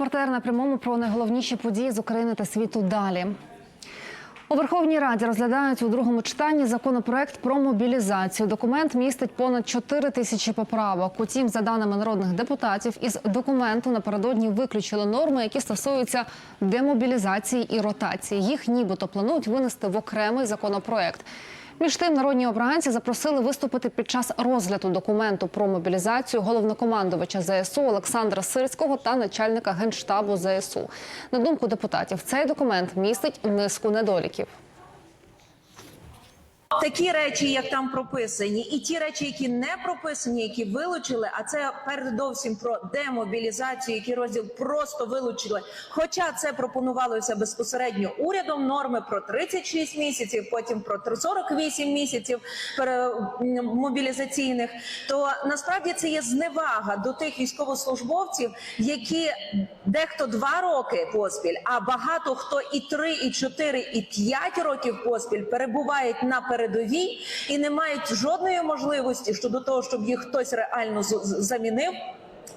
Репортер на прямому про найголовніші події з України та світу. Далі у Верховній Раді розглядають у другому читанні законопроект про мобілізацію. Документ містить понад 4 тисячі поправок. Утім, за даними народних депутатів, із документу напередодні виключили норми, які стосуються демобілізації і ротації. Їх нібито планують винести в окремий законопроект. Між тим, народні обранці запросили виступити під час розгляду документу про мобілізацію головнокомандувача ЗСУ Олександра Сирського та начальника генштабу ЗСУ. На думку депутатів, цей документ містить низку недоліків. Такі речі, як там прописані, і ті речі, які не прописані, які вилучили. А це передовсім про демобілізацію, які розділ просто вилучили. Хоча це пропонувалося безпосередньо урядом. Норми про 36 місяців, потім про 48 місяців мобілізаційних. То насправді це є зневага до тих військовослужбовців, які дехто два роки поспіль, а багато хто і три, і чотири, і п'ять років поспіль перебувають на передовій і не мають жодної можливості щодо того, щоб їх хтось реально замінив.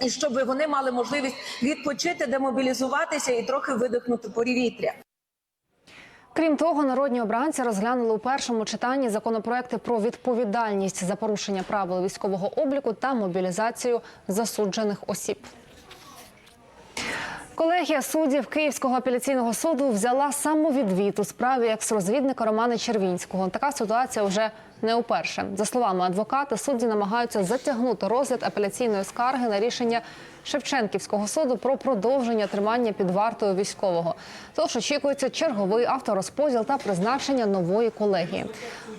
І щоб вони мали можливість відпочити, демобілізуватися і трохи видихнути повітря. Крім того, народні обранці розглянули у першому читанні законопроекти про відповідальність за порушення правил військового обліку та мобілізацію засуджених осіб. Колегія суддів Київського апеляційного суду взяла самовідвід у справі екс-розвідника Романа Червінського. Така ситуація вже не уперше. За словами адвоката, судді намагаються затягнути розгляд апеляційної скарги на рішення Шевченківського суду про продовження тримання під вартою військового. Тож очікується черговий авторозподіл та призначення нової колегії.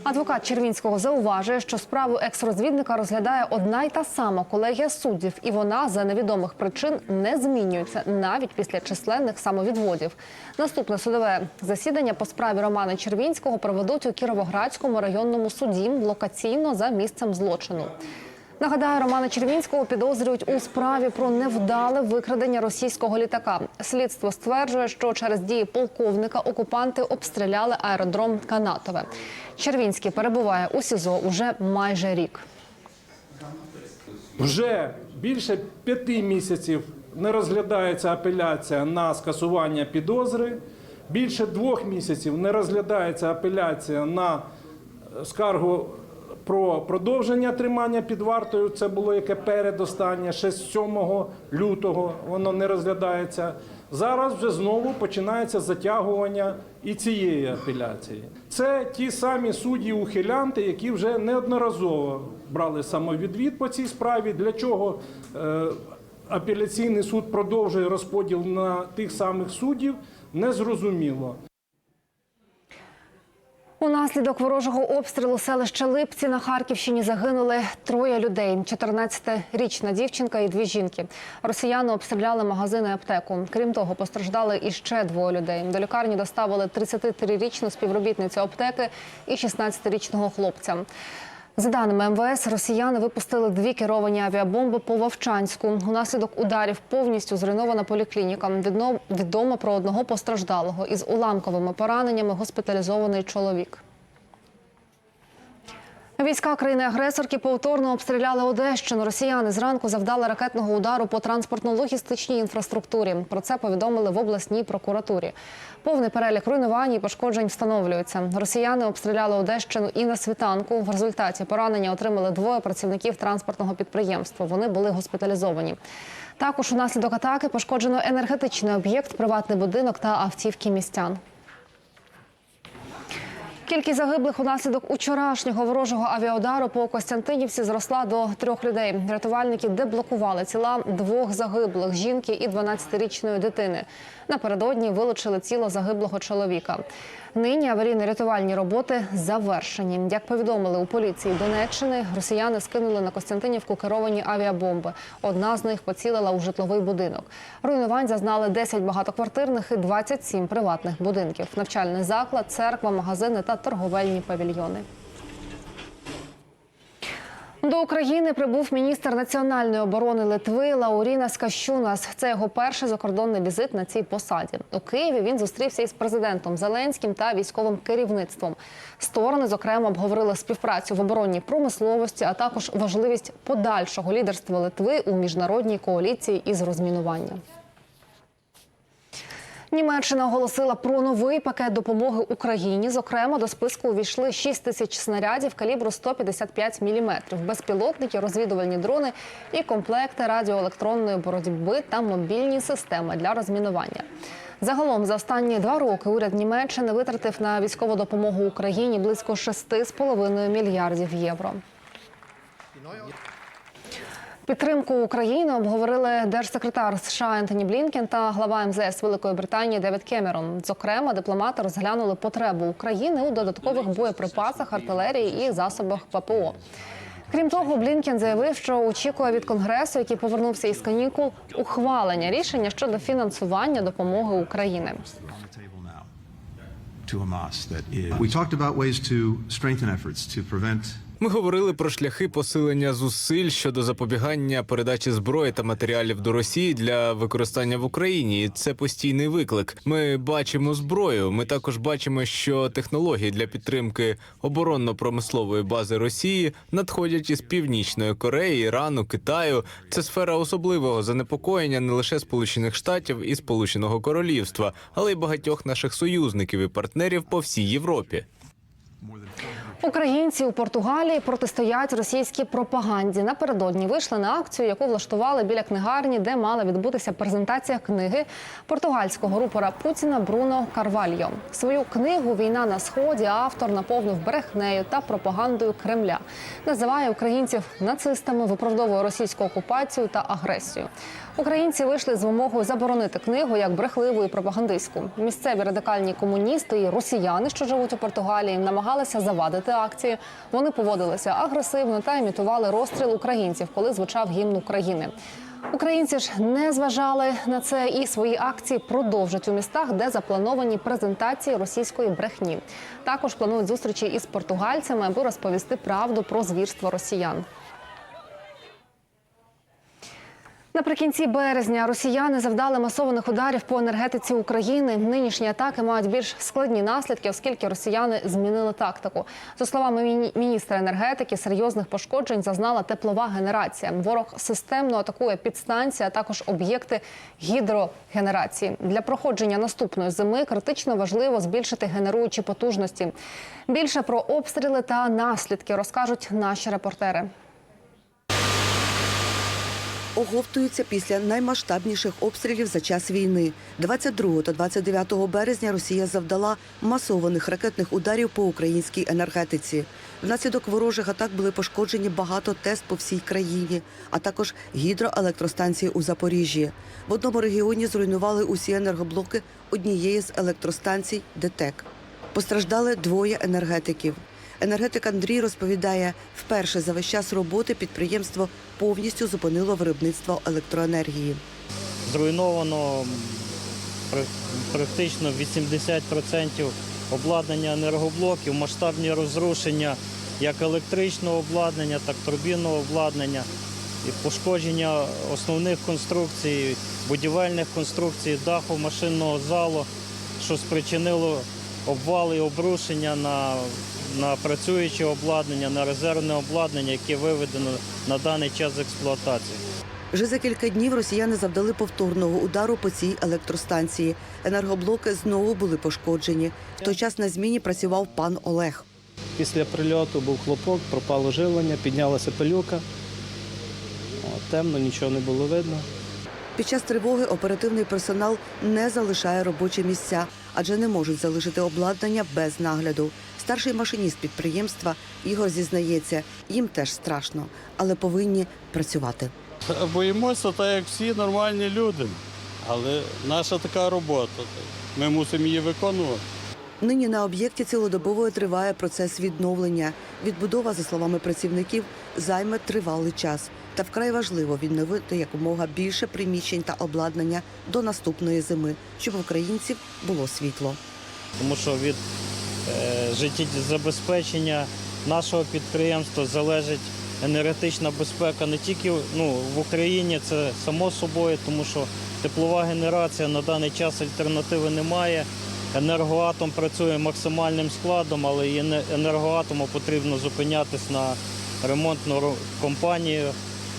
Адвокат Червінського зауважує, що справу екс-розвідника розглядає одна й та сама колегія суддів, і вона за невідомих причин не змінюється навіть після численних самовідводів. Наступне судове засідання по справі Романа Червінського проведуть у Кіровоградському районному суді локаційно за місцем злочину. Нагадаю, Романа Червінського підозрюють у справі про невдале викрадення російського літака. Слідство стверджує, що через дії полковника окупанти обстріляли аеродром Канатове. Червінський перебуває у СІЗО уже майже рік. Вже більше п'яти місяців не розглядається апеляція на скасування підозри. Більше двох місяців не розглядається апеляція на е, скаргу про продовження тримання під вартою. Це було яке передостаннє, ще з 7 лютого воно не розглядається. Зараз вже знову починається затягування і цієї апеляції. Це ті самі судді-ухилянти, які вже неодноразово брали самовідвід по цій справі. Для чого е, апеляційний суд продовжує розподіл на тих самих суддів, незрозуміло. Унаслідок ворожого обстрілу селища Липці на Харківщині загинули троє людей: 14-річна дівчинка і дві жінки. Росіяни обстріляли магазини і аптеку. Крім того, постраждали іще двоє людей. До лікарні доставили 33-річну співробітницю аптеки і 16-річного хлопця. За даними МВС, росіяни випустили дві керовані авіабомби по Вовчанську. Унаслідок ударів повністю зруйнована поліклініка. Відомо про одного постраждалого із уламковими пораненнями госпіталізований чоловік. Війська країни-агресорки повторно обстріляли Одещину. Росіяни зранку завдали ракетного удару по транспортно-логістичній інфраструктурі. Про це повідомили в обласній прокуратурі. Повний перелік руйнувань і пошкоджень встановлюється. Росіяни обстріляли Одещину і на світанку. В результаті поранення отримали двоє працівників транспортного підприємства. Вони були госпіталізовані. Також унаслідок атаки пошкоджено енергетичний об'єкт, приватний будинок та автівки містян. Кількість загиблих унаслідок учорашнього ворожого авіаудару по Костянтинівці зросла до трьох людей. Рятувальники деблокували тіла двох загиблих жінки і 12-річної дитини. Напередодні вилучили тіло загиблого чоловіка. Нині аварійно-рятувальні роботи завершені. Як повідомили у поліції Донеччини, росіяни скинули на Костянтинівку керовані авіабомби. Одна з них поцілила у житловий будинок. Руйнувань зазнали 10 багатоквартирних і 27 приватних будинків. Навчальний заклад, церква, магазини та торговельні павільйони. До України прибув міністр національної оборони Литви Лауріна Скащунас. Це його перший закордонний візит на цій посаді. У Києві він зустрівся із президентом Зеленським та військовим керівництвом. Сторони, зокрема, обговорили співпрацю в оборонній промисловості, а також важливість подальшого лідерства Литви у міжнародній коаліції із розмінування. Німеччина оголосила про новий пакет допомоги Україні. Зокрема, до списку увійшли 6 тисяч снарядів калібру 155 мм, безпілотники, розвідувальні дрони і комплекти радіоелектронної боротьби та мобільні системи для розмінування. Загалом за останні два роки уряд Німеччини витратив на військову допомогу Україні близько 6,5 мільярдів євро. Підтримку України обговорили держсекретар США Ентоні Блінкен та глава МЗС Великої Британії Девід Кемерон. Зокрема, дипломати розглянули потребу України у додаткових боєприпасах, артилерії і засобах ППО. Крім того, Блінкен заявив, що очікує від конгресу, який повернувся із канікул, ухвалення рішення щодо фінансування допомоги України. We talked about ways to strengthen efforts to prevent Ми говорили про шляхи посилення зусиль щодо запобігання передачі зброї та матеріалів до Росії для використання в Україні. І Це постійний виклик. Ми бачимо зброю. Ми також бачимо, що технології для підтримки оборонно-промислової бази Росії надходять із північної Кореї, Ірану, Китаю. Це сфера особливого занепокоєння не лише Сполучених Штатів і Сполученого Королівства, але й багатьох наших союзників і партнерів по всій Європі. Українці у Португалії протистоять російській пропаганді. Напередодні вийшли на акцію, яку влаштували біля книгарні, де мала відбутися презентація книги португальського рупора Путіна Бруно Карвальо. Свою книгу Війна на сході автор наповнив брехнею та пропагандою Кремля. Називає українців нацистами, виправдовує російську окупацію та агресію. Українці вийшли з вимогою заборонити книгу як брехливу і пропагандистську. Місцеві радикальні комуністи і росіяни, що живуть у Португалії, намагалися завадити акції. Вони поводилися агресивно та імітували розстріл українців, коли звучав гімн України. Українці ж не зважали на це і свої акції продовжать у містах, де заплановані презентації російської брехні. Також планують зустрічі із португальцями, аби розповісти правду про звірство росіян. Наприкінці березня росіяни завдали масованих ударів по енергетиці України. Нинішні атаки мають більш складні наслідки, оскільки росіяни змінили тактику. За словами міністра енергетики, серйозних пошкоджень зазнала теплова генерація. Ворог системно атакує підстанції, а також об'єкти гідрогенерації. Для проходження наступної зими критично важливо збільшити генеруючі потужності. Більше про обстріли та наслідки розкажуть наші репортери. Оговтуються після наймасштабніших обстрілів за час війни. 22 та 29 березня Росія завдала масованих ракетних ударів по українській енергетиці. Внаслідок ворожих атак були пошкоджені багато ТЕС по всій країні, а також гідроелектростанції у Запоріжжі. В одному регіоні зруйнували усі енергоблоки однієї з електростанцій ДТЕК. Постраждали двоє енергетиків. Енергетик Андрій розповідає, вперше за весь час роботи підприємство повністю зупинило виробництво електроенергії. зруйновано практично 80% обладнання енергоблоків, масштабні розрушення як електричного обладнання, так і турбінного обладнання, і пошкодження основних конструкцій, будівельних конструкцій, даху машинного залу, що спричинило обвали і обрушення на, на працююче обладнання, на резервне обладнання, яке виведено на даний час з експлуатації. Вже за кілька днів росіяни завдали повторного удару по цій електростанції. Енергоблоки знову були пошкоджені. В той час на зміні працював пан Олег. Після прильоту був хлопок, пропало живлення, піднялася пилюка. Темно, нічого не було видно. Під час тривоги оперативний персонал не залишає робочі місця, адже не можуть залишити обладнання без нагляду. Старший машиніст підприємства Ігор зізнається, їм теж страшно, але повинні працювати. Боїмося так, як всі нормальні люди. Але наша така робота. Ми мусимо її виконувати. Нині на об'єкті цілодобово триває процес відновлення. Відбудова, за словами працівників, займе тривалий час. Та вкрай важливо відновити якомога більше приміщень та обладнання до наступної зими, щоб українців було світло. тому що від життєзабезпечення нашого підприємства залежить енергетична безпека не тільки ну, в Україні, це само собою, тому що теплова генерація на даний час альтернативи немає. Енергоатом працює максимальним складом, але і енергоатому потрібно зупинятись на ремонтну компанію,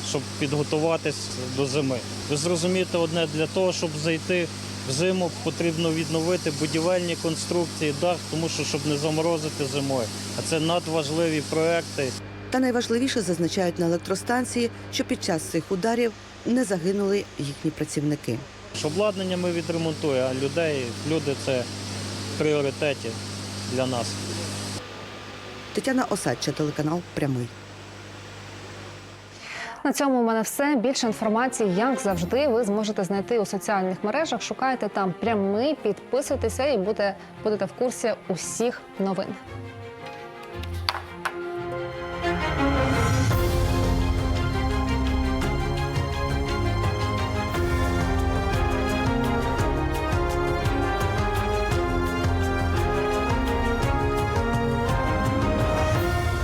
щоб підготуватись до зими. Ви зрозумієте одне, для того, щоб зайти Взиму потрібно відновити будівельні конструкції, дах, тому що щоб не заморозити зимою. А це надважливі проекти. Та найважливіше зазначають на електростанції, що під час цих ударів не загинули їхні працівники. Обладнання ми відремонтуємо, а людей, люди це в пріоритеті для нас. Тетяна Осадча, телеканал Прямий. На цьому у мене все. Більше інформації, як завжди, ви зможете знайти у соціальних мережах. Шукайте там прямий, підписуйтеся і будете, будете в курсі усіх новин.